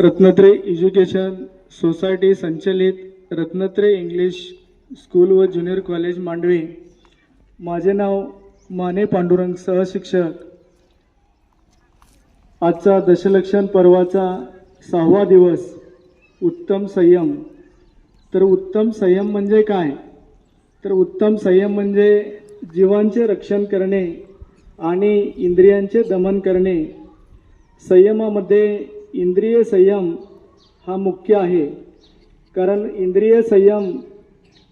रत्नत्रय education society संचलित रत्नत्रय English school व junior college Mandve. माझे नाव माने पांडुरंग सहशिक्षक. आजचा दशलक्षण पर्वाचा सहावा दिवस उत्तम संयम. तर उत्तम संयम म्हणजे काय? तर उत्तम संयम म्हणजे जीवांचे रक्षण करणे आणि इंद्रियांचे दमन करणे. संयमामध्ये इंद्रिय संयम हा मुख्य आहे. कारण इंद्रिय संयम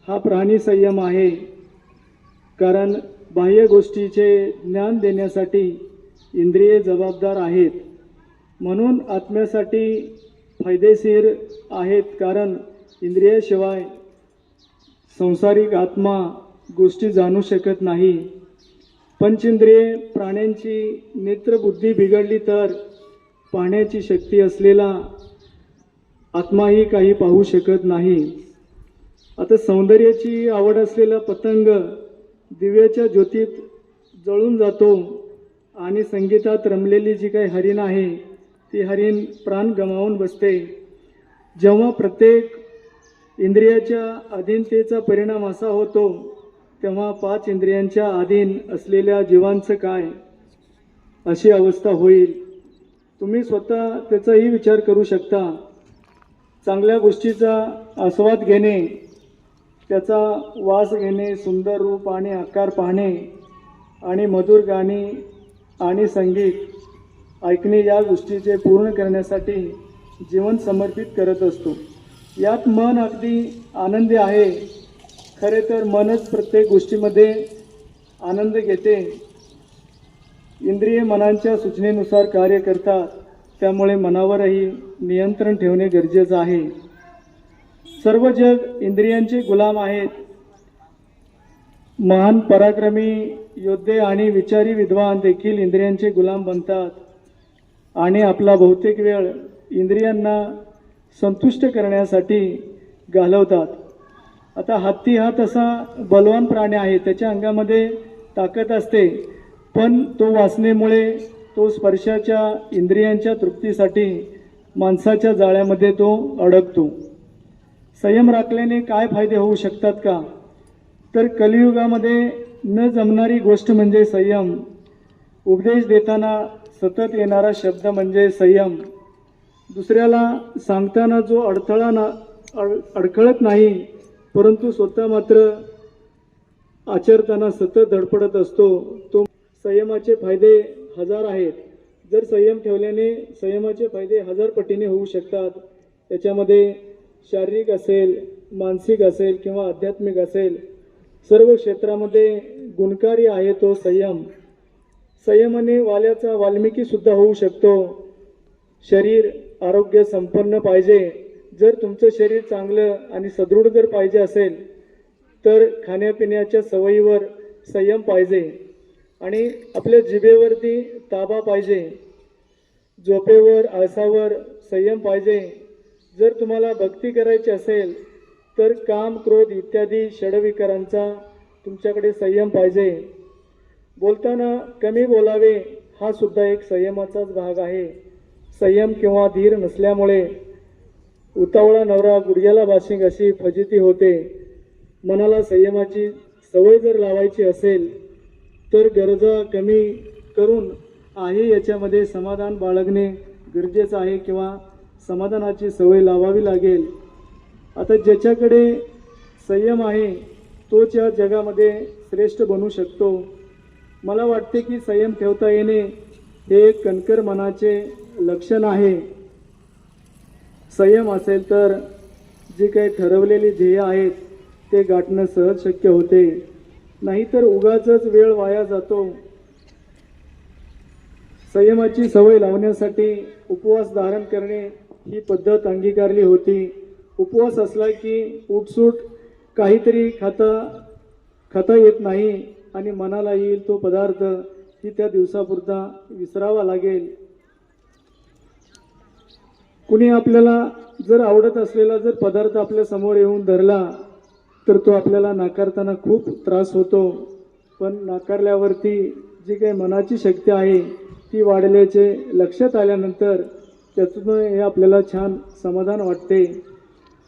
हा प्राणी संयम आहे. कारण बाह्य गोष्टीचे ज्ञान देण्यासाठी इंद्रिये जबाबदार आहेत. म्हणून आत्म्यासाठी फायदेशीर आहेत. कारण इंद्रियाशिवाय संसारिक आत्मा गोष्टी जाणू शकत नाही. पंचेंद्रिये प्राण्यांची नेत्रबुद्धी बिघडली तर पाहण्याची शक्ती असलेला आत्माही काही पाहू शकत नाही. आता सौंदर्याची आवड असलेला पतंग दिव्याच्या ज्योतीत जळून जातो आणि संगीतात रमलेली जी काही हरिण आहे ती हरिण प्राण गमावून बसते. जेव्हा प्रत्येक इंद्रियाच्या अधीनतेचा परिणाम असा होतो तेव्हा पाच इंद्रियांच्या अधीन असलेल्या जीवांचं काय? अशी अवस्था होईल. तुम्ही स्वतः त्याचाही विचार करू शकता. चांगल्या गोष्टीचा आस्वाद घेणे त्याचा वास घेणे सुंदर रूप आणि आकार पाहणे आणि मधुर गाणी आणि संगीत ऐकणे या गोष्टीचे पूर्ण करण्यासाठी जीवन समर्पित करत असतो. यात मन अगदी आनंदी आहे. खरे तर मनच प्रत्येक गोष्टीमध्ये आनंद घेते. इंद्रिय मनांच्या सूचनेनुसार कार्य करतात त्यामुळे मनावरही नियंत्रण ठेवणे गरजेचं आहे. सर्व जग इंद्रियांचे गुलाम आहेत. महान पराक्रमी योद्धे आणि विचारी विद्वान देखील इंद्रियांचे गुलाम बनतात. आणि आपला बहुतेक वेळ इंद्रियांना संतुष्ट करण्यासाठी घालवतात. आता हत्ती हा तसा बलवान प्राणी आहे त्याच्या अंगामध्ये ताकद असते. पण तो वासनेमुळे तो स्पर्शाच्या इंद्रियांच्या तृप्तीसाठी माणसाच्या जाळ्यामध्ये तो अडकतो. संयम राखल्याने काय फायदे होऊ शकतात का? तर कलियुगामध्ये न जमणारी गोष्ट म्हणजे संयम. उपदेश देताना सतत येणारा शब्द म्हणजे संयम. दुसऱ्याला सांगताना जो अडथळा ना अड अडखळत नाही परंतु स्वतः मात्र आचरताना सतत धडपडत असतो तो संयमाचे फायदे हजार आहेत. जर संयम ठेवल्याने संयमाचे फायदे हजार पटीने होऊ शकतात. त्याच्यामध्ये शारीरिक असेल मानसिक असेल किंवा आध्यात्मिक असेल सर्व क्षेत्रामध्ये गुणकारी आहे तो संयम. संयमाने वाल्याचा वाल्मिकीसुद्धा होऊ शकतो. शरीर आरोग्य संपन्न पाहिजे. जर तुमचं शरीर चांगलं आणि सदृढ जर पाहिजे असेल तर खाण्यापिण्याच्या सवयीवर संयम पाहिजे. आणि आपल्या जिभेवरती ताबा पाहिजे झोपेवर आळसावर संयम पाहिजे. जर तुम्हाला भक्ती करायची असेल तर काम क्रोध इत्यादी षडविकारांचा तुमच्याकडे संयम पाहिजे. बोलताना कमी बोलावे हा सुद्धा एक संयमाचाच भाग आहे. संयम किंवा धीर नसल्यामुळे उतावळा नवरा गुडघ्याला बाशिंग अशी फजिती होते. मनाला संयमाची सवय जर लावायची असेल तर गरजा कमी करून आहे याच्यामध्ये समाधान बाळगणे गरजेचं आहे किंवा समाधानाची सवय लावावी लागेल. आता ज्याच्याकडे संयम आहे तोच या जगामध्ये श्रेष्ठ बनू शकतो. मला वाटते की संयम ठेवता येणे हे एक कणकर मनाचे लक्षण आहे. संयम असेल तर जी काही ठरवलेली ध्येय आहेत ते गाठणं सहज शक्य होते. नाहीतर उगाच वेळ वाया जातो. संयमाची सवय लावण्यासाठी उपवास धारण करणे ही पद्धत अंगीकारली होती. उपवास असला की उठसूट काहीतरी खाता खाता येत नाही आणि मनाला येईल तो पदार्थ ही त्या दिवसापुरता विसरावा लागेल. कुणी आपल्याला जर आवडत असलेला जर पदार्थ आपल्यासमोर येऊन धरला तर तो आपल्याला नाकारताना खूप त्रास होतो. पण नाकारल्यावरती जी काही मनाची शक्ती आहे ती वाढल्याचे लक्षात आल्यानंतर त्यातून हे आपल्याला छान समाधान वाटते.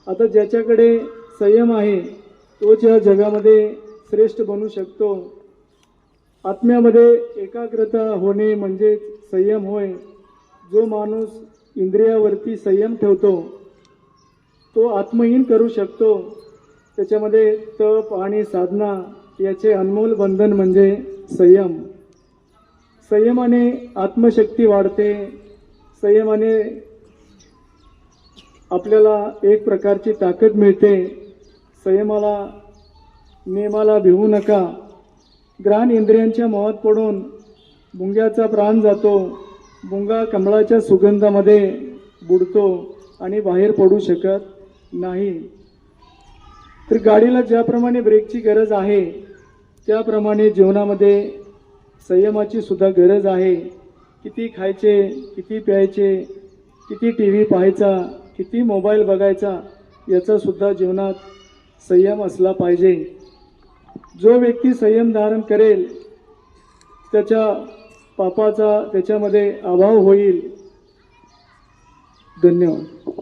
आता ज्याच्याकडे संयम आहे तोच या जगामध्ये श्रेष्ठ बनू शकतो. आत्म्यामध्ये एकाग्रता होणे म्हणजेच संयम होय. जो माणूस इंद्रियावरती संयम ठेवतो तो आत्महीन करू शकतो. त्याच्यामध्ये तप आणि साधना याचे अनमोल बंधन म्हणजे संयम. संयमाने आत्मशक्ती वाढते. संयमाने आपल्याला एक प्रकारची ताकद मिळते. संयमाला नियमाला भिवू नका. ग्राण इंद्रियांच्या मोहात पडून मुंग्याचा प्राण जातो. मुंगा कमळाच्या सुगंधामध्ये बुडतो आणि बाहेर पडू शकत नाही. तर गाडीला ज्याप्रमाणे ब्रेकची गरज आहे त्याप्रमाणे जीवनामध्ये संयमाची सुद्धा गरज आहे. किती खायचे किती प्यायचे किती टी व्ही पाहायचा किती मोबाईल बघायचा याचा सुद्धा जीवनात संयम असला पाहिजे. जो व्यक्ती संयम धारण करेल त्याच्या पापाचा त्याच्यामध्ये अभाव होईल. धन्यवाद.